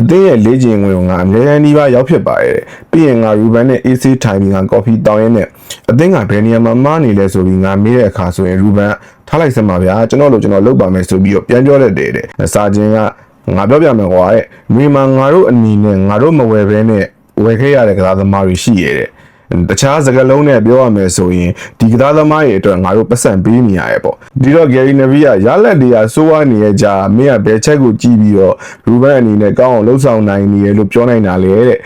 အသင်းရဲ့လေ့ကျင့်ဝင်ကိုငါအများကြီးနှီးပါရောက်ဖြစ်ပါတယ်တဲ့ပြီးရင်ငါရူဘန်နဲ့ AC ထိုင်ပြီးငါကော်ဖီတောင်းရင်းနဲ့အသင်းကဘယ်နေရာမှာမားနေလဲဆိုပြီးငါမေးတဲ့အခါဆိုရင်ရူဘန်ထားလိုက်စမ်းပါဗျာကျွန်တော်တို့ကျွန်တော်လုပ်ပါမယ်ဆိုပြီးတော့ပြန်ပြောတတ်တယ်တဲ့စာချင်းကငါပြောပြမယ်ကွာတဲ့မြေမှာငါတို့အနီနဲ့ငါတို့မဝယ်ဘဲနဲ့ဝယ်ခဲ့ရတဲ့ကစားသမားတွေရှိရတဲ့ တခြားစကားလုံးနဲ့ပြောရမယ်ဆိုရင်ဒီကစားသမားတွေအတွက်ငါတို့ပတ်စံပေးနေရရဲ့ပေါ့ဒီတော့ Gary Neville ကရလက်တွေကစိုးဝါနေရကြမင်းကဘယ်ချက်ကိုကြည့်ပြီးတော့ရူဘန်အနေနဲ့ကောင်းအောင်လှုပ်ဆောင်နိုင်နေရလို့ပြောနိုင်တာလေတဲ့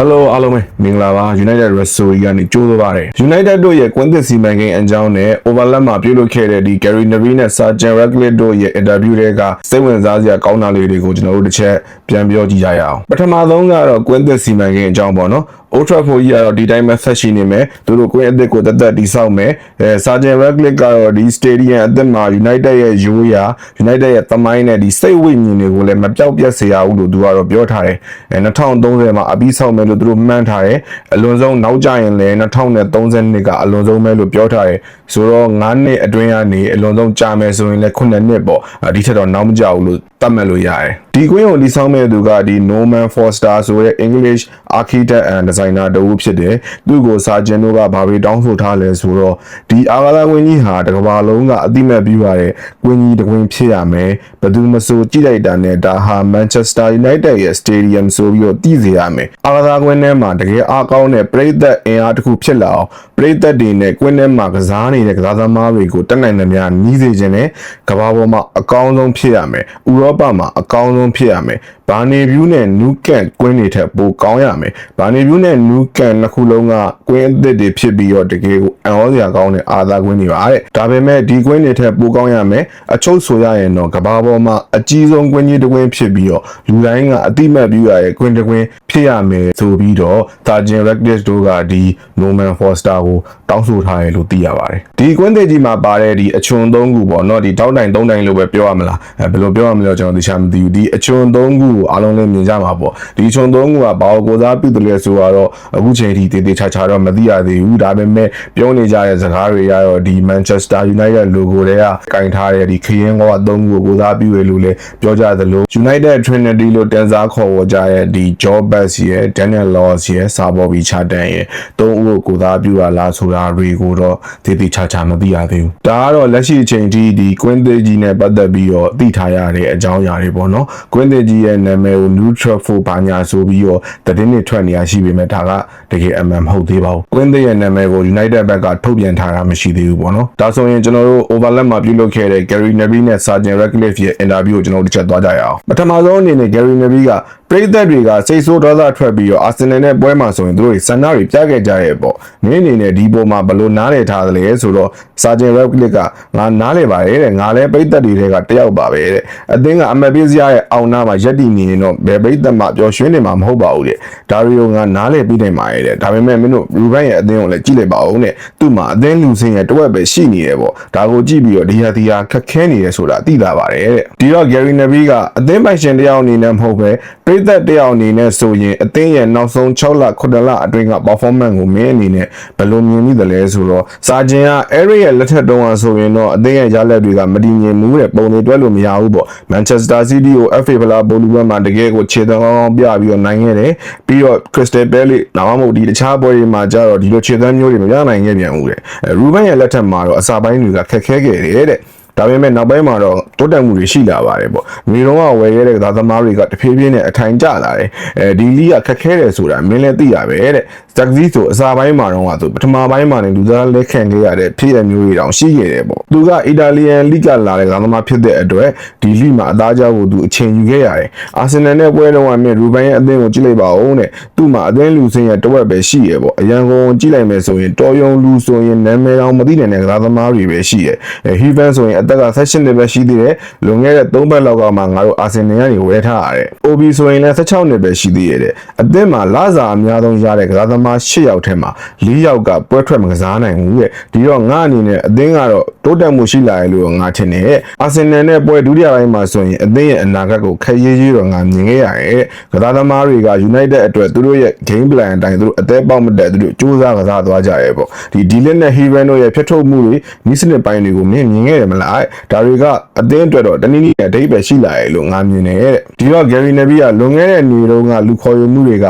Hello အားလုံးပဲမင်္ဂလာပါ United Restaurant ကနေကြိုးစားပါတယ် United တို့ရဲ့ကွင်းသစ်စီမံကိန်းအကြောင်းနဲ့ overlap မှာပြုလုပ်ခဲ့တဲ့ဒီ Gary Neville နဲ့ Sergeant Ratcliffe တို့ရဲ့ interview တွေကစိတ်ဝင်စားစရာကောင်းတာလေးတွေကိုကျွန်တော်တို့တစ်ချက် ပြန်ပြောကြည့်ကြရအောင်ပထမဆုံးကတော့ကွင်းသစ်စီမံကိန်းအကြောင်းပေါ့နော် Old Trafford ကြီးကတော့ဒီတိုင်းပဲဆက်ရှိနေမယ်သူတို့ကွင်းအသစ်ကိုတသက်တည်ဆောက်မယ်အဲ Sergeant Ratcliffe ကတော့ဒီ stadium အသစ်မှာ United ရဲ့ရိုးရာ United ရဲ့သမိုင်းနဲ့ဒီစိတ်ဝိညာဉ်တွေကိုလည်းမပြောက်ပြတ်စေရဘူးလို့သူကတော့ပြောထားတယ်အဲ2030မှာအပြီးဆောက်မယ်လို့သူတို့မှန်းထားတယ်အလွန်ဆုံးနောက်ကျရင်လည်း2030ကအလွန်ဆုံးပဲလို့ပြောထားတယ်ဆိုတော့9နှစ်အတွင်းကနေအလွန်ဆုံးကြာမယ်ဆိုရင်လည်း9နှစ်ပေါ့အဲဒီထက်တော့နောက်မကျဘူးလို့သတ်မှတ်လို့ရတယ် ဒီကွင်းကိုဒီဆောင်မဲ့သူကဒီ Norman Foster ဆိုတဲ့ English architect and designer တဦးဖြစ်တယ်သူ့ကိုစာကျင်တို့ကဘာပဲတောင်းဆိုထားလဲဆိုတော့ဒီအာဂါသာကွင်းကြီးဟာတစ်ကမ္ဘာလုံးကအတိမတ်ပြီးပါတဲ့ကွင်းကြီးတစ်ကွင်းဖြစ်ရမယ်ဘယ်သူမဆိုကြည့်လိုက်တာနဲ့ဒါဟာ Manchester United ရဲ့ stadium ဆိုပြီးတော့တည်စေရမယ်အာဂါသာကွင်းထဲမှာတကယ်အားကောင်းတဲ့ပြည်သက်အင်အားတစ်ခုဖြစ်လာအောင်ပြည်သက်တွေနဲ့ကွင်းထဲမှာကစားနေတဲ့ကစားသမားတွေကိုတက်နိုင်သမျှနီးစေခြင်းနဲ့ကမ္ဘာပေါ်မှာအကောင်းဆုံးဖြစ်ရမယ်ဥရောပမှာအကောင်းဆုံးဖြစ်ရမယ် ဘာနေဗျူးနဲ့နူးကန်ကွင်းတွေထက်ပိုကောင်းရမယ်ဘာနေဗျူးနဲ့နူးကန်နှစ်ခုလုံးကကွင်းအသစ်တွေဖြစ်ပြီးတော့တကယ်ကိုအံ့ဩစရာကောင်းတဲ့အာသာကွင်းတွေပါတဲ့ဒါပေမဲ့ဒီကွင်းတွေထက်ပိုကောင်းရမယ်အချုပ်ဆိုရရင်တော့ကမ္ဘာပေါ်မှာအကြီးဆုံးကွင်းကြီးတစ်ကွင်းဖြစ်ပြီးတော့လူတိုင်းကအတိမတ်ပြီးရတဲ့ကွင်းတစ်ကွင်းဖြစ်ရမယ်ဆိုပြီးတော့ Sergeant Ratcliffe တို့ကဒီ Norman Foster ကိုတောင်းဆိုထားတယ်လို့သိရပါတယ်ဒီကွင်းသစ်ကြီးမှာပါတဲ့ဒီအချွန်၃ခုပေါ့နော်ဒီတောက်တိုင်၃တိုင်လို့ပဲပြောရမလားအဲဘယ်လိုပြောရမလဲကျွန်တော်သိချင်မသိဘူးဒီအချွန်၃ခုကိုအားလုံးလည်းမြင်ကြမှာပေါ့ဒီအချွန်၃ခုကဘာကိုကိုစားပြုတယ်လဲဆိုတော့အခုချိန်ထိတည်တည်ချာချာတော့မသိရသေးဘူးဒါပေမဲ့ပြောနေကြတဲ့စကားတွေကတော့ဒီ Manchester United logo တွေကကင်ထားတဲ့ဒီခရင်ကော၃ခုကိုကိုစားပြုရလို့လည်းပြောကြသလို United Trinity လို့တင်စားခေါ်ဝေါ်ကြတဲ့ဒီ Joe Bass ရဲ့ Daniel Laws ရဲ့စာပေါ်ပြီးချတန်ရဲ့သုံးဦးကိုကိုစားပြုရလားဆိုတာတွေကိုတော့တည်တည်ချာချာမသိရသေးဘူးဒါကတော့လက်ရှိအချိန်ထိဒီ Queen သေးကြီးနဲ့ပတ်သက်ပြီးတော့သိထားရတဲ့အကြောင်းအရာတွေပေါ့နော် Queen သေးကြီးရဲ့နာမည်ကို Neutral for ဘာညာဆိုပြီးတော့သတင်းတွေထွက်နေရရှိပေမဲ့ဒါကတကယ်အမှန်မဟုတ်သေးပါဘူး Queen သေးရဲ့နာမည်ကို United ဘက်ကထုတ်ပြန်ထားတာမရှိသေးဘူးပေါ့နော်ဒါဆိုရင်ကျွန်တော်တို့ overlap မှာပြုလုပ်ခဲ့တဲ့ Gary Neville နဲ့ Sergeant Ratcliffe ရဲ့ interview ကိုကျွန်တော်တို့တစ်ချက်သွားကြရအောင်ပထမဆုံးအနေနဲ့ Gary Neville ကပရိသတ်တွေကစိတ်ဆိုးဒေါသထွက်ပြီးတော့အာဆင်နယ်နဲ့ပွဲမှာဆိုရင်သူတို့တွေဆန္ဒတွေပြခဲ့ကြရဲ့ပေါ့မင်းအနေနဲ့ဒီပုံမှာဘလို့နားလည်ထားသလဲဆိုတော့ Sergeant Ratcliffe ကငါနားလည်ပါတယ်တဲ့ငါလည်းပရိသတ်တွေထဲကတယောက်ပါပဲတဲ့အသင်းကအမတ်ပေးစရာရဲ့အောင်နာမှာရက်တည်နေရင်တော့ဘယ်ပရိသတ်မှပျော်ရွှင်နေမှာမဟုတ်ပါဘူးတဲ့ဒါတွေကိုငါနားလည်ပြီးနိုင်ပါတယ်တဲ့ဒါပေမဲ့မင်းတို့ရူဘန်ရဲ့အသင်းကိုလည်းကြည့်လိုက်ပါဦးတဲ့သူ့မှာအသင်းလူစင်းရဲ့တဝက်ပဲရှိနေတယ်ပေါ့ဒါကိုကြည့်ပြီးတော့ဒီဟာဒီဟာခက်ခဲနေတယ်ဆိုတာသိတာပါတယ်တဲ့ဒီတော့ Gary Neville ကအသင်းပိုင်ရှင်တယောက်အနေနဲ့မဟုတ်ပဲပရိသတ်တယောက်အနေနဲ့ဆိုရင်အသင်းရဲ့နောက်ဆုံး6လ9လအတွင်းက performance ကိုမင်းအနေနဲ့ဘယ်လိုမြင်မိသလဲဆိုတော့စာဂျင်က Eric ရဲ့လက်ထက်တုန်းကဆိုရင်တော့အသင်းရဲ့ရလက်တွေကမတည်ငြိမ်မှုတဲ့ပုံတွေတွဲလို့မရဘူးပေါ့ Manchester City ကို FA ဖလားဘောလုံးပွဲမှာတကယ်ကိုခြေသွမ်းကောင်းကောင်းပြပြီးတော့နိုင်ခဲ့တယ်ပြီးတော့ Crystal Palace နောက်မှမဟုတ်ဒီတခြားပွဲတွေမှာကျတော့ဒီလိုခြေသွမ်းမျိုးတွေမရနိုင်ခဲ့ပြန်ဘူးတဲ့အဲ Ruben ရဲ့လက်ထက်မှာတော့အစာပိုင်းတွေကခက်ခဲခဲ့တယ်တဲ့ ဒါပေမဲ့နောက်ပိုင်းမှာတော့တိုးတက်မှုတွေရှိလာပါတယ်ပေါ့။မြေတော့ကဝယ်ခဲ့တဲ့ကစားသမားတွေကတဖြည်းဖြည်းနဲ့အထိုင်ကျလာတယ်။အဲဒီလီကခက်ခဲတယ်ဆိုတာမင်းလည်းသိရပဲတဲ့။ဇက်ဇီဆိုအစာပိုင်းမှာတော့ကသူပထမပိုင်းမှာနေလူသားလက်ခံခဲ့ရတဲ့ဖြစ်ရမျိုးတွေတောင်ရှိခဲ့တယ်ပေါ့။သူကအီတာလီယန်လိကလာတဲ့ကစားသမားဖြစ်တဲ့အတွက်ဒီလိမှာအသားကြောကိုသူအချိန်ယူခဲ့ရတယ်။အာဆင်နယ်နဲ့ပွဲတော့ကမြင်ရူဘန်ရဲ့အသင်းကိုကြည့်လိုက်ပါဦးတဲ့။သူ့မှာအသင်းလူစင်းရဲ့တဝက်ပဲရှိရပေါ့။အရန်ကုန်ကြည့်လိုက်မယ်ဆိုရင်တော်ယုံလူဆိုရင်နာမည်တော်မသိနိုင်တဲ့ကစားသမားတွေပဲရှိရ။အဲဟီဗန်ဆိုရင်အသက်က16နှစ်ပဲရှိသေးတယ်လွန်ခဲ့တဲ့3ပတ်လောက်ကမှငါတို့အာဆင်နယ်ကနေဝယ်ထားရတယ်။ OB ဆိုရင်လည်း16နှစ်ပဲရှိသေးရဲ့တဲ့အသင်းမှာလစာအများဆုံးရတဲ့ကစားသမား10ယောက်ထဲမှာ4ယောက်ကပွဲထွက်မကစားနိုင်ဘူးတဲ့ဒီတော့ငါအနေနဲ့အသင်းကတော့တိုးတက်မှုရှိလာရလို့ငါထင်တယ်အာဆင်နယ်နဲ့ပွဲဒုတိယပိုင်းမှာဆိုရင်အသင်းရဲ့အနာဂတ်ကိုခက်ရေးရေးတော့ငါမြင်ခဲ့ရတယ်ကစားသမားတွေက United အတွက်သူတို့ရဲ့ game plan အတိုင်းသူတို့အသေးပေါက်မတက်သူတို့စူးစမ်းကစားသွားကြရဲပေါ့ဒီဒီလစ်နဲ့ Heven တို့ရဲ့ဖျက်ထုတ်မှုတွေနီးစနစ်ပိုင်းတွေကိုမင်းမြင်ခဲ့တယ်မလားဒါတွေကအသင်းအတွက်တော့တနည်းနည်းနဲ့အဓိပ္ပာယ်ရှိလာရဲ့လို့ငါမြင်တယ်တဲ့ဒီတော့ Gary Neville ကလွန်ခဲ့တဲ့နေ့တုန်းကလူခေါ်ယူမှုတွေက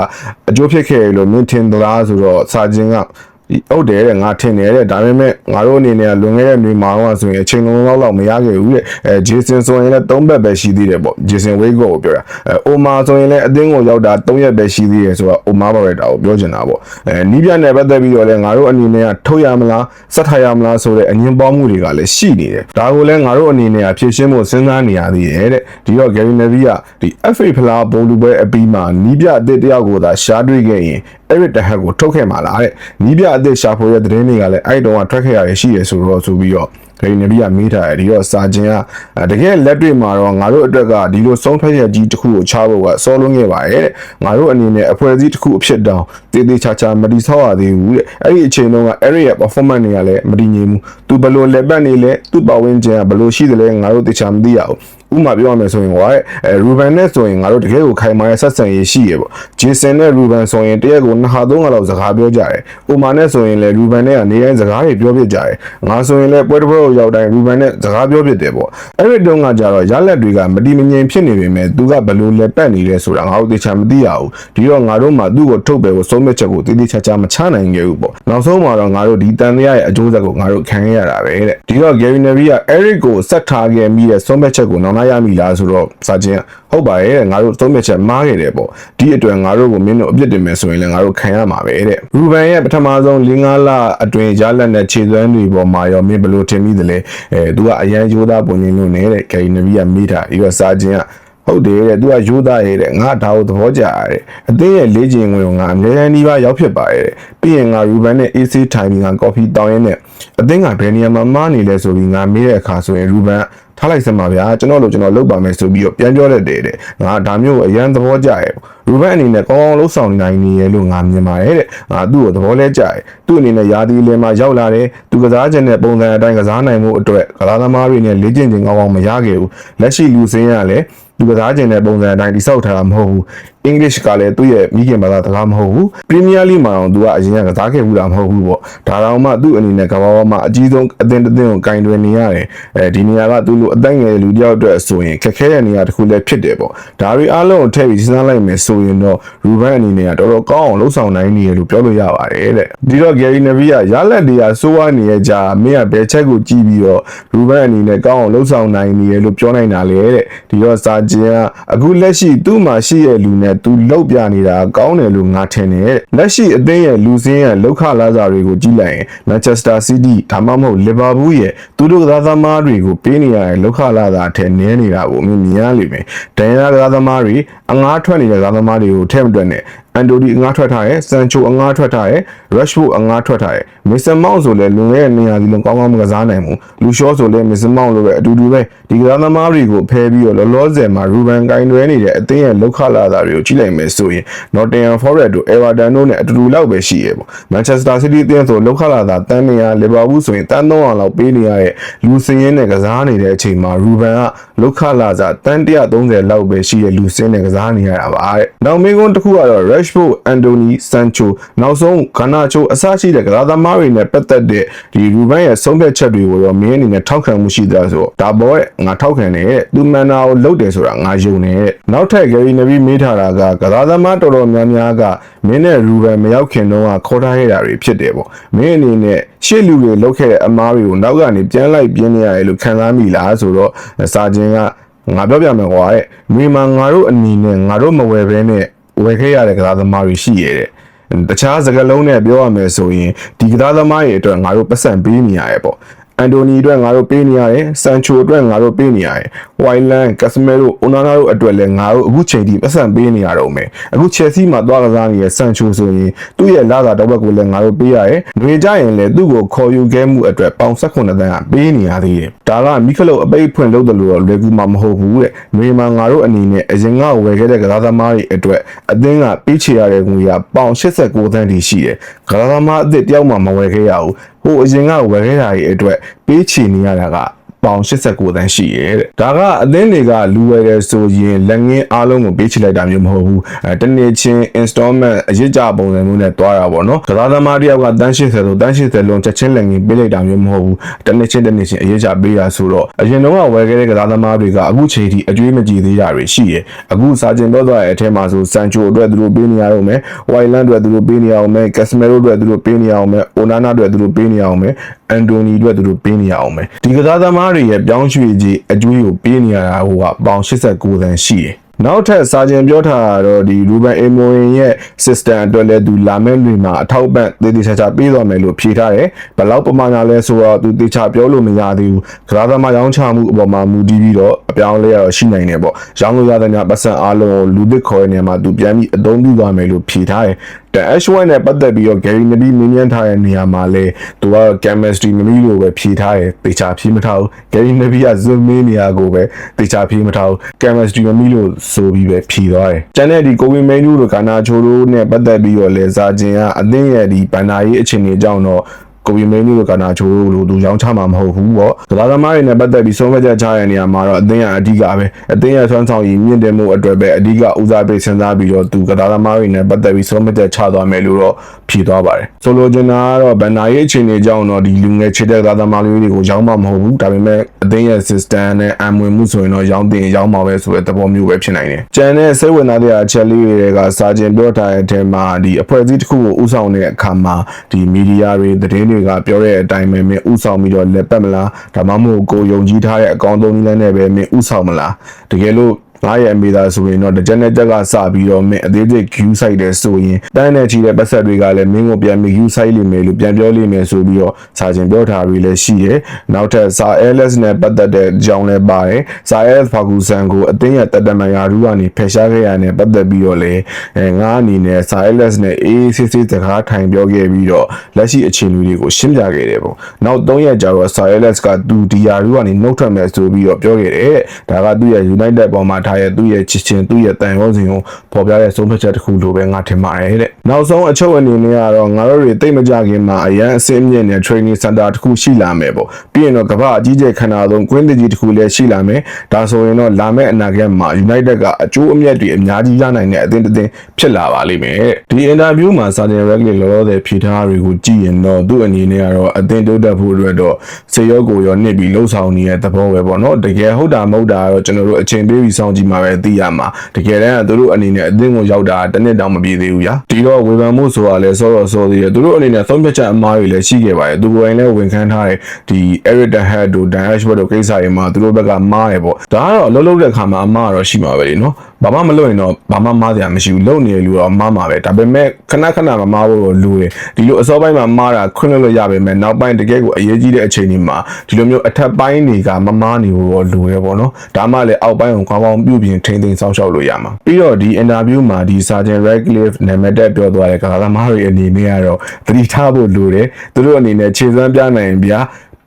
အကျိုးဖြစ်ခဲ့တယ်လို့မြင်ထင်သလားဆိုတော့စာချင်းကဒီ ဟုတ်တယ်တဲ့ငါထင်တယ်တဲ့ဒါပေမဲ့ငါတို့အနေနဲ့ကလွန်ခဲ့တဲ့နေ့မှာတော့ဆိုရင်အချိန်လုံးလောက်လောက်မရခဲ့ဘူးတဲ့အဲဂျေဆန်ဆိုရင်လည်း၃ဘက်ပဲရှိသေးတယ်ပေါ့ဂျေဆန်ဝေးကောကိုပြောတာအဲအိုမာဆိုရင်လည်းအသင်းကိုရောက်တာ၃ရက်ပဲရှိသေးတယ်ဆိုတော့အိုမာဘော်ရတာကိုပြောချင်တာပေါ့အဲနီးပြနဲ့ပတ်သက်ပြီးတော့လည်းငါတို့အနေနဲ့ကထုတ်ရမလားစက်ထားရမလားဆိုတဲ့အငင်းပေါင်းမှုတွေကလည်းရှိနေတယ်ဒါကိုလည်းငါတို့အနေနဲ့ကဖြည့်ရှင်းဖို့စဉ်းစားနေရသေးတယ်တဲ့ဒီတော့ Gary Neville ကဒီ FA ဖလားဘုံလူပွဲအပြီးမှာနီးပြအသစ်တယောက်ကိုသာရှားတွေ့ခဲ့ရင် Eric Ten Hag ကိုထုတ်ခဲ့မှာလားတဲ့နီးပြအသစ်ရှာဖွေတဲ့သတင်းတွေကလည်းအဲ့တုန်းကထွက်ခဲ့ရတယ်ရှိရဆိုတော့ဆိုပြီးတော့ ဂရီနဘီကမေးထားတယ်ဒီတော့စာချင်းကအဲတကယ်လက်တွေ့မှာတော့ငါတို့အတွက်ကဒီလိုဆုံးဖြတ်ချက်ကြီးတစ်ခုကိုချဖို့ကစောလုံးခဲ့ပါရဲ့တဲ့ငါတို့အနေနဲ့အဖွဲ့အစည်းတစ်ခုအဖြစ်တောင်တည်တည်ချာချာမတိဆောက်ရသေးဘူးတဲ့အဲ့ဒီအချိန်တုန်းက Eric ရဲ့ performance တွေကလည်းမတည်ငြိမ်ဘူးသူဘယ်လိုလက်ပတ်နေလဲသူ့ပတ်ဝန်းကျင်ကဘယ်လိုရှိသလဲငါတို့တခြားမသိရဘူးဥမာပြောရမယ်ဆိုရင်ဟောတဲ့အဲရူဘန်နဲ့ဆိုရင်ငါတို့တကယ်ကိုခိုင်မာရဲ့ဆက်ဆံရေးရှိရပေါ့ဂျေဆန်နဲ့ရူဘန်ဆိုရင်တရက်ကိုနှစ်ဟာသုံးဟာလောက်စကားပြောကြတယ်။ဥမာနဲ့ဆိုရင်လည်းရူဘန်နဲ့ကနေတိုင်းစကားတွေပြောပြကြတယ်။ငါဆိုရင်လည်းပွဲတစ်ပွဲကိုရောက်တိုင်းရူဘန်နဲ့စကားပြောပြတယ်ပေါ့။အဲ့ဒီတုန်းကကြတော့ရလက်တွေကမတိမငြိမ်ဖြစ်နေပေမဲ့သူကဘလို့လဲပတ်နေလဲဆိုတာငါတို့သေချာမသိရဘူး။ဒီတော့ငါတို့မှသူ့ကိုထုတ်ပယ်ဖို့ဆုံးဖြတ်ချက်ကိုတည်တည်ချာချာမချနိုင်ခဲ့ဘူးပေါ့။နောက်ဆုံးမှာတော့ငါတို့ဒီတန်တရားရဲ့အကျိုးဆက်ကိုငါတို့ခံရရတာပဲတဲ့။ဒီတော့ Gary Neville က Eric ကိုဆက်ထားခဲ့မိတဲ့ဆုံးဖြတ်ချက်ကိုနောက်နောက်ရမိလားဆိုတော့စာချင်းဟုတ်ပါရဲ့တဲ့ငါတို့သုံးမြတ်ချက်မားခဲ့တယ်ပေါ့ဒီအတွက်ငါတို့ကိုမင်းတို့အပြစ်တင်မယ်ဆိုရင်လည်းငါတို့ခံရမှာပဲတဲ့ရူဘန်ရဲ့ပထမဆုံး၄၅လအတွင်းရလက်နဲ့ခြေသွမ်းတွေပေါ်မှာရောမင်းဘယ်လိုထင်မိသလဲအဲသူကအရန်ရိုးသားပုံရင်းလို့နေတဲ့ဂရီနဗီကမိတာဒီကစာချင်းကဟုတ်တယ်တဲ့သူကရိုးသားရဲ့တဲ့ငါဒါကိုသဘောကျရတယ်အသင်းရဲ့လေးချင်ဝင်ကိုငါအများကြီးနှီးပါရောက်ဖြစ်ပါရဲ့တဲ့ပြီးရင်ငါရူဘန်နဲ့ AC ထိုင်ပြီးငါကော်ဖီတောင်းရင်းနဲ့အသင်းကဘယ်နေရာမှာမားနေလဲဆိုပြီးငါမေးတဲ့အခါဆိုရင်ရူဘန် ထားလိုက်စမ်းပါဗျာကျွန်တော်တို့ကျွန်တော်လုပ်ပါမယ်ဆိုပြီးတော့ပြန်ပြောတဲ့တဲ့တဲ့ငါဒါမျိုးအရန်သဘောကျရဲ့ရူဘန်အနေနဲ့ကောင်းကောင်းလှုပ်ဆောင်နိုင်နေရဲ့လို့ငါမြင်ပါတယ်တဲ့ငါသူ့ကိုသဘောလဲကျရဲ့သူ့အနေနဲ့ယာဒီလင်မှာရောက်လာတယ်သူကစားခြင်းနဲ့ပုံစံအတိုင်းကစားနိုင်မှုအတွက်ကစားသမားတွေနဲ့လေ့ကျင့်ခြင်းကောင်းကောင်းမရခဲ့ဘူးလက်ရှိလူစင်းရလည်း သူကစားခြင်းတဲ့ပုံစံအတိုင်းတိစောက်ထားတာမဟုတ်ဘူး English ကလည်းသူ့ရဲ့မိခင်ဘာသာစကားမဟုတ်ဘူး Premier League မှာတော့သူကအရင်ကကစားခဲ့ဘူးတာမဟုတ်ဘူးပေါ့ဒါတော့မှသူ့အနေနဲ့ကမ္ဘာပေါ်မှာအကြီးဆုံးအသင်းတစ်သင်းကိုကင်တွယ်နေရတယ်အဲဒီနေရာကသူ့လိုအသက်ငယ်လူတယောက်အတွက်ဆိုရင်ခက်ခဲတဲ့နေရာတစ်ခုလည်းဖြစ်တယ်ပေါ့ဒါတွေအားလုံးကိုထည့်ပြီးစဉ်းစားလိုက်မယ်ဆိုရင်တော့ Ruben အနေနဲ့ကတော်တော်ကောင်းအောင်လှုပ်ဆောင်နိုင်နေရလို့ပြောလို့ရပါတယ်တဲ့ဒီတော့ Gary Neville ကရလက်တွေကစိုးဝါနေရကြမင်းကဘယ်ချက်ကိုကြည့်ပြီးတော့ Ruben အနေနဲ့ကောင်းအောင်လှုပ်ဆောင်နိုင်နေရလို့ပြောနိုင်တာလေတဲ့ဒီတော့စာကျင်ကအခုလက်ရှိသူ့မှာရှိရဲ့လူနဲ့သူလောက်ပြနေတာကောင်းတယ်လို့ငါထင်တယ်လက်ရှိအသင်းရဲ့လူစင်းရဲ့လောက်ခလာစာတွေကိုကြည့်လိုက်ရင် Manchester City ဒါမှမဟုတ် Liverpool ရဲ့သူတို့ကစားသမားတွေကိုပေးနေရတဲ့လောက်ခလာစာအထက်နည်းနေတာကိုမြင်မြင်ရလိမ့်မယ်ဒန်ယာကစားသမားတွေအငားထွက်နေတဲ့ကစားသမားတွေကိုထည့်မတွက်နဲ့အ န်တိုဒီအငားထွက်ထားရဲဆန်ချိုအငားထွက်ထားရဲရက်ရှ်ဖို့အငားထွက်ထားရဲမစ္စမောင်ဆိုလည်းလွန်ခဲ့တဲ့နေရာဒီလုံးကောင်းကောင်းမကစားနိုင်ဘူးလူရှော့ဆိုလည်းမစ္စမောင်လိုပဲအတူတူပဲဒီကစားသမားတွေကိုဖဲပြီးတော့လောလောဆယ်မှာရူဘန်ကိုင်တွဲနေတဲ့အသင်းရဲ့လောက်ခလာတာတွေကိုကြည့်လိုက်မယ်ဆိုရင် Nottingham Forest တို့ Everton တို့နဲ့အတူတူလောက်ပဲရှိရပေါ့ Manchester City အသင်းဆိုလောက်ခလာတာတန်းနေရ Liverpool ဆိုရင်တန်း300လောက်ပေးနေရတဲ့လူစင်းရင်းနဲ့ကစားနေတဲ့အချိန်မှာရူဘန်ကလောက်ခလာစာတန်း130လောက်ပဲရှိတဲ့လူစင်းနဲ့ကစားနေရတာပါတဲ့နောက်မေးခွန်းတစ်ခုကတော့ Rashford Anthony Sancho နောက်ဆုံး Garnacho အစရှိတဲ့ကစားသမားတွေနဲ့ပတ်သက်တဲ့ဒီရူဘန်ရဲ့ဆုံးဖြတ်ချက်တွေကိုတော့မင်းအနေနဲ့ထောက်ခံမှုရှိသလားဆိုတော့ဒါပေါ်ရဲ့ငါထောက်ခံတယ်တဲ့သူမန်နာကိုလုပ်တယ်ဆိုတာငါယုံတယ်တဲ့နောက်ထပ် Gary Neville မေးထားတာကကစားသမားတော်တော်များများကမင်းနဲ့ရူဘန်မရောက်ခင်တုန်းကခေါ်ထားခဲ့တာတွေဖြစ်တယ်ပေါ့မင်းအနေနဲ့ရှေ့လူတွေလုပ်ခဲ့တဲ့အမားတွေကိုနောက်ကနေပြန်လိုက်ပြင်းနေရတယ်လို့ခံစားမိလားဆိုတော့စာချင်းကငါပြောပြမယ်ကွာတဲ့မိမငါတို့အနေနဲ့ငါတို့မဝယ်ဘဲနဲ့ ဝယ်ခဲ့ရတဲ့ကစားသမားတွေရှိရတဲ့တခြားစကားလုံးနဲ့ပြောရမယ်ဆိုရင်ဒီကစားသမားတွေအတွက်ငါတို့ပတ်စံပေးနေရတယ်ပေါ့ အန်တိုနီအတွက်ငါတို့ပေးနေရတယ်ဆန်ချိုအတွက်ငါတို့ပေးနေရတယ်ဝိုင်လန်ကက်စမဲရိုအိုနာနာတို့အတွက်လည်းငါတို့အခုချိန်ထိပတ်စံပေးနေရတော့မယ်အခုချက်စီမှာသွားကစားနေတဲ့ဆန်ချိုဆိုရင်သူ့ရဲ့လာစာတော့ဘက်ကိုလည်းငါတို့ပေးရတယ်ငွေကြရင်လည်းသူ့ကိုခေါ်ယူခဲ့မှုအတွက်ပေါင်16တန်းကပေးနေရသေးတယ်ဒါကမိခလုတ်အပိတ်ဖွင့်လုပ်တယ်လို့တော့လွယ်ကူမှာမဟုတ်ဘူးတဲ့ငွေမှာငါတို့အနေနဲ့အရင်ကဝယ်ခဲ့တဲ့ကစားသမားတွေအတွက်အသင်းကပေးချေရတဲ့ငွေကပေါင်89တန်းထိရှိတယ်ကစားသမားအသစ်တယောက်မှမဝယ်ခဲ့ရဘူး ဟိုအရင်ကဝယ်ခဲ့တာတွေအတွက်ပေးချေနေရတာက ပေါင်89တန်းရှိရဲ့တဲ့ဒါကအသင်းတွေကလူဝယ်တယ်ဆိုရင်လက်ငင်းအားလုံးကိုပေးချလိုက်တာမျိုးမဟုတ်ဘူးအဲတနေ့ချင်း installment အရစ်ကြပုံစံမျိုးနဲ့တွားတာပေါ့နော်ကစားသမားတယောက်ကတန်း80ဆိုတန်း80လုံးချက်ချင်းလက်ငင်းပေးလိုက်တာမျိုးမဟုတ်ဘူးတနေ့ချင်းတနေ့ချင်းအရစ်ကြပေးတာဆိုတော့အရင်တော့ကဝယ်ခဲ့တဲ့ကစားသမားတွေကအခုချိန်ထိအကျွေးမကြည့်သေးတာတွေရှိရဲ့အခုစာကျင်ပြောသွားတဲ့အထက်မှာဆိုစန်ချိုအတွက်သူတို့ပေးနေရတော့မယ်ဝိုင်လန်အတွက်သူတို့ပေးနေရအောင်မယ်ကက်စမီရိုအတွက်သူတို့ပေးနေရအောင်မယ်အိုနာနာအတွက်သူတို့ပေးနေရအောင်မယ်အန်တိုနီအတွက်သူတို့ပေးနေရအောင်မယ်ဒီကစားသမားတွေရဲ့ပြောင်းရွှေ့ကြီးအကျွေးကိုပေးနေရတာဟိုကပေါင်89တန်းရှိတယ်နောက်ထပ်စာကျင်ပြောထားတာတော့ဒီရူဘန်အေမိုရင်ရဲ့ system အတွက်လည်းသူလာမဲ့လူမှာအထောက်အပံ့တည်တည်ချာချာပေးသွားမယ်လို့ဖြေထားတယ်ဘယ်လောက်ပမာဏလဲဆိုတော့သူတေချာပြောလို့မရသေးဘူးကစားသမားရောင်းချမှုအပေါ်မှာမူတည်ပြီးတော့အပြောင်းလဲရတော့ရှိနိုင်တယ်ပေါ့ရောင်းလို့ရတဲ့ညပတ်စံအားလုံးကိုလူသစ်ခေါ်တဲ့နေရာမှာသူပြန်ပြီးအသုံးပြုသွားမယ်လို့ဖြေထားတယ် တဲ့ H1 နဲ့ပတ်သက်ပြီးတော့ Gary Neville မင်းမြန်းထားတဲ့နေရာမှာလဲသူက chemistry မမီလို့ပဲဖြေထားတယ်တေချာဖြေမထားဘူး Gary Neville က zoom မင်းနေရာကိုပဲတေချာဖြေမထားဘူး chemistry မမီလို့ဆိုပြီးပဲဖြေသွားတယ်ကျန်တဲ့ဒီကိုဝီမင်းနူတို့ကာနာချိုတို့နဲ့ပတ်သက်ပြီးတော့လဲစာချင်းကအသင်းရဲ့ဒီဘန်နာရေးအခြေအနေကြောင့်တော့ ကိုဗီမင်းကြီးကနာချိုးလို့သူရောင်းချမှာမဟုတ်ဘူးပေါ့။ကစားသမားတွေနဲ့ပတ်သက်ပြီးဆုံးဖြတ်ချက်ချတဲ့နေရာမှာတော့အသင်းကအဓိကပဲ။အသင်းရဲ့ဆွမ်းဆောင်ရည်မြင့်တင်မှုအတွက်ပဲအဓိကဦးစားပေးစဉ်းစားပြီးတော့သူကစားသမားတွေနဲ့ပတ်သက်ပြီးဆုံးဖြတ်ချက်ချသွားမယ်လို့တော့ဖြေသွားပါတယ်။ဆိုလိုချင်တာကတော့ဗန်နာရေးအခြေအနေကြောင့်တော့ဒီလူငယ်ချစ်တဲ့ကစားသမားလေးတွေကိုရောင်းမှာမဟုတ်ဘူး။ဒါပေမဲ့အသင်းရဲ့ system နဲ့အမွေမှုဆိုရင်တော့ရောင်းတင်ရောင်းမှာပဲဆိုတဲ့သဘောမျိုးပဲဖြစ်နိုင်တယ်။ကျန်တဲ့စိတ်ဝင်စားတဲ့အချက်လေးတွေကစာကျင်ပြောထားတဲ့အထက်မှာဒီအဖွဲ့အစည်းတစ်ခုကိုဥဆောင်တဲ့အခါမှာဒီမီဒီယာတွေသတင်းတွေကပြောတဲ့အတိုင်းပဲမင်းဥဆောင်ပြီးတော့လက်ပတ်မလားဒါမှမဟုတ်ကိုယုံကြည်ထားတဲ့အကောင့်သုံးနည်းလမ်းနဲ့ပဲမင်းဥဆောင်မလားတကယ်လို့ ငါရဲ့အမေသာဆိုရင်တော့တကြက်နဲ့တက်ကစပြီးတော့မင်းအသေးစိတ် queue site တယ်ဆိုရင်တန်းနဲ့ချီတဲ့ပတ်သက်တွေကလည်းမင်းကိုပြန်ပြီး queue site လိမ့်မယ်လို့ပြန်ပြောလိမ့်မယ်ဆိုပြီးတော့စာချင်းပြောထားပြီးလည်းရှိတယ်နောက်ထပ်စာ LS နဲ့ပတ်သက်တဲ့ကြောင်းလည်းပါတယ်စာ LS ဖာကူဆန်ကိုအသင်းရဲ့တက်တမန်ရာထူးကနေဖယ်ရှားခဲ့ရတဲ့ပတ်သက်ပြီးတော့လည်းအဲငါအနေနဲ့စာ LS နဲ့ AACC စကားထိုင်ပြောခဲ့ပြီးတော့လက်ရှိအခြေအနေတွေကိုရှင်းပြခဲ့တယ်ပေါ့နောက်3ရက်ကြာတော့စာ LS ကသူဒီယာထူးကနေနှုတ်ထွက်မယ်ဆိုပြီးတော့ပြောခဲ့တယ်တဲ့ဒါကသူ့ရဲ့ United ပေါ်မှာထားရဲ့သူ့ရဲ့ချစ်ချင်းသူ့ရဲ့တန်ရုံးစဉ်ကိုပေါ်ပြတဲ့ဆုံးဖြတ်ချက်တစ်ခုလိုပဲငါထင်ပါတယ်တဲ့နောက်ဆုံးအချုပ်အနေနဲ့ကတော့ငါတို့တွေတိတ်မကြခင်မှာအရန်အစင်းမြင့်တဲ့ training center တစ်ခုရှိလာမယ်ပေါ့ပြီးရင်တော့ကမ္ဘာအကြီးကျယ်ခန္ဓာဆုံးကွင်းတကြီးတစ်ခုလည်းရှိလာမယ်ဒါဆိုရင်တော့လာမယ့်အနာဂတ်မှာ United ကအကျိုးအမြတ်တွေအများကြီးရနိုင်တဲ့အသင်းတစ်သင်းဖြစ်လာပါလိမ့်မယ်ဒီ interview မှာ Sergeant Regley လောလောဆယ်ဖြေထားတာတွေကိုကြည့်ရင်တော့သူ့အနေနဲ့ကတော့အသင်းတိုးတက်ဖို့အတွက်တော့စေရောကိုရောနှစ်ပြီးလှုပ်ဆောင်နေတဲ့သဘောပဲပေါ့နော်တကယ်ဟုတ်တာမဟုတ်တာကတော့ကျွန်တော်တို့အချိန်ပေးပြီးစောင့်ကြည့်မှာပဲသိရမှာတကယ်တမ်းကသူတို့အနေနဲ့အသင်းကိုရောက်တာတစ်နှစ်တောင်မပြည့်သေးဘူးညာဒီတော့ဝေဖန်မှုဆိုတာလဲစောတော့စောသေးတယ်သူတို့အနေနဲ့သုံးဖြတ်ချက်အမားတွေလည်းရှိခဲ့ပါတယ်သူကိုယ်တိုင်လည်းဝန်ခံထားတယ်ဒီ Eric Ten Hag တို့ Dan Ashworth တို့ကိစ္စတွေမှာသူတို့ဘက်ကမားတယ်ပေါ့ဒါကတော့အလုပ်လုပ်တဲ့ခါမှာအမားကတော့ရှိမှာပဲလေနော်ဘာမှမလုပ်ရင်တော့ဘာမှမားစရာမရှိဘူးလုပ်နေရလူတော့မားမှာပဲဒါပေမဲ့ခဏခဏမမားဖို့တော့လိုတယ်ဒီလိုအစောပိုင်းမှာမားတာခွင့်လွှတ်လို့ရပေမဲ့နောက်ပိုင်းတကယ်ကိုအရေးကြီးတဲ့အချိန်တွေမှာဒီလိုမျိုးအထက်ပိုင်းတွေကမမားနေဖို့တော့လိုရဲပေါ့နော်ဒါမှလည်းအောက်ပိုင်းကိုခေါင်းပေါင်းပြုတ်ပြင်ထိန်းသိမ်းစောင့်ရှောက်လို့ရမှာပြီးတော့ဒီ interview မှာဒီ Sergeant Radcliffe နာမည်တက်ပြောသွားတဲ့ကလာသမားတွေအနေနဲ့ကတော့သတိထားဖို့လိုတယ်သူတို့အနေနဲ့ခြေစွမ်းပြနိုင်ရင်ဗျာ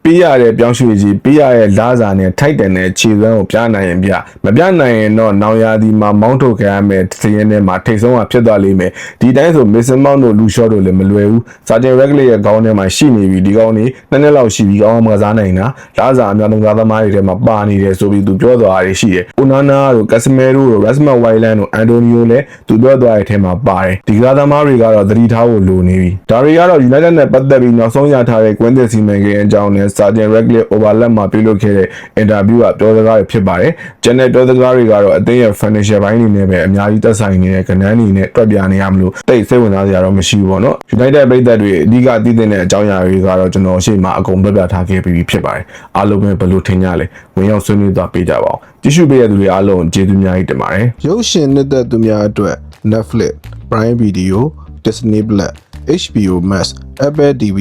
ပေးရတဲ့ပြောင်းရွှေ့ကြီးပေးရတဲ့လာစာနဲ့ထိုက်တန်တဲ့ခြေစွမ်းကိုပြနိုင်ရင်ပြမပြနိုင်ရင်တော့နောင်ရာသီမှာမောင်းထုတ်ခံရမယ်သရင်ထဲမှာထိတ်ဆုံးကဖြစ်သွားလိမ့်မယ်ဒီတိုင်းဆိုမစ်ဆန်မောင်းတို့လူရှော့တို့လည်းမလွယ်ဘူးစာတင်ရက်ဂလေးရဲ့ခေါင်းထဲမှာရှိနေပြီဒီကောင်นี่နှစ်နှစ်လောက်ရှိပြီကောင်းအောင်မကစားနိုင်တာလာစာအများဆုံးကားသမားတွေထဲမှာပါနေတယ်ဆိုပြီးသူပြောသွားတာရှိတယ်။အိုနာနာတို့ကက်စမဲရိုတို့ရက်စမတ်ဝိုင်လန်တို့အန်တိုနီယိုလည်းသူပြောသွားတဲ့အထဲမှာပါတယ်ဒီကားသမားတွေကတော့သတိထားဖို့လိုနေပြီဒါတွေကတော့ United နဲ့ပတ်သက်ပြီးနောက်ဆုံးရထားတဲ့ကွင်းသစ်စီမံကိန်းအကြောင်းနဲ့ Sergeant Radcliffe overlap မှာပြုလုပ်ခဲ့တဲ့ interview ကပြောစကားတွေဖြစ်ပါတယ်။ကျန်တဲ့ပြောစကားတွေကတော့အသင်းရဲ့ financial ဘိုင်းနေနဲ့ပဲအများကြီးသက်ဆိုင်နေတဲ့ကဏ္ဍအနေနဲ့တွက်ပြနေရမလို့တိတ်စိတ်ဝင်စားစရာတော့မရှိဘူးပေါ့နော်။ United ပြည်သက်တွေအဓိကတည်တဲ့အကြောင်းအရာတွေကတော့ကျွန်တော်ရှေ့မှာအကုန်ပြပြထားခဲ့ပြီးဖြစ်ပါတယ်။အားလုံးပဲဘယ်လိုထင်ကြလဲ။ဝင်ရောက်ဆွေးနွေးသွားပေးကြပါဦး။ကြည့်ရှုပေးတဲ့သူတွေအားလုံးကျေးဇူးများကြီးတင်ပါတယ်။ရုပ်ရှင်နှစ်သက်သူများအတွက် Netflix, Prime Video, Disney Plus, HBO Max, Apple TV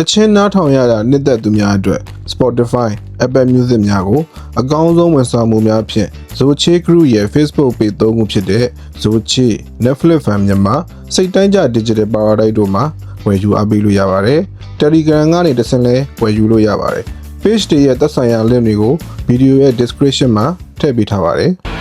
တချင်းနားထောင်ရတာနှစ်သက်သူများအတွက် Spotify, Apple Music များကိုအကောင်းဆုံးဝန်ဆောင်မှုများဖြင့် Zoche Group ရဲ့ Facebook Page သုံးခုဖြစ်တဲ့ Zoche, Netflix Fan မြန်မာစိတ်တိုင်းကြ Digital Paradise တို့မှာဝယ်ယူအားပေးလို့ရပါတယ်။ Telegram ကနေတစ်ဆင့်လဲဝယ်ယူလို့ရပါတယ်။ Page တွေရဲ့သက်ဆိုင်ရာ link တွေကိုဗီဒီယိုရဲ့ description မှာထည့်ပေးထားပါတယ်။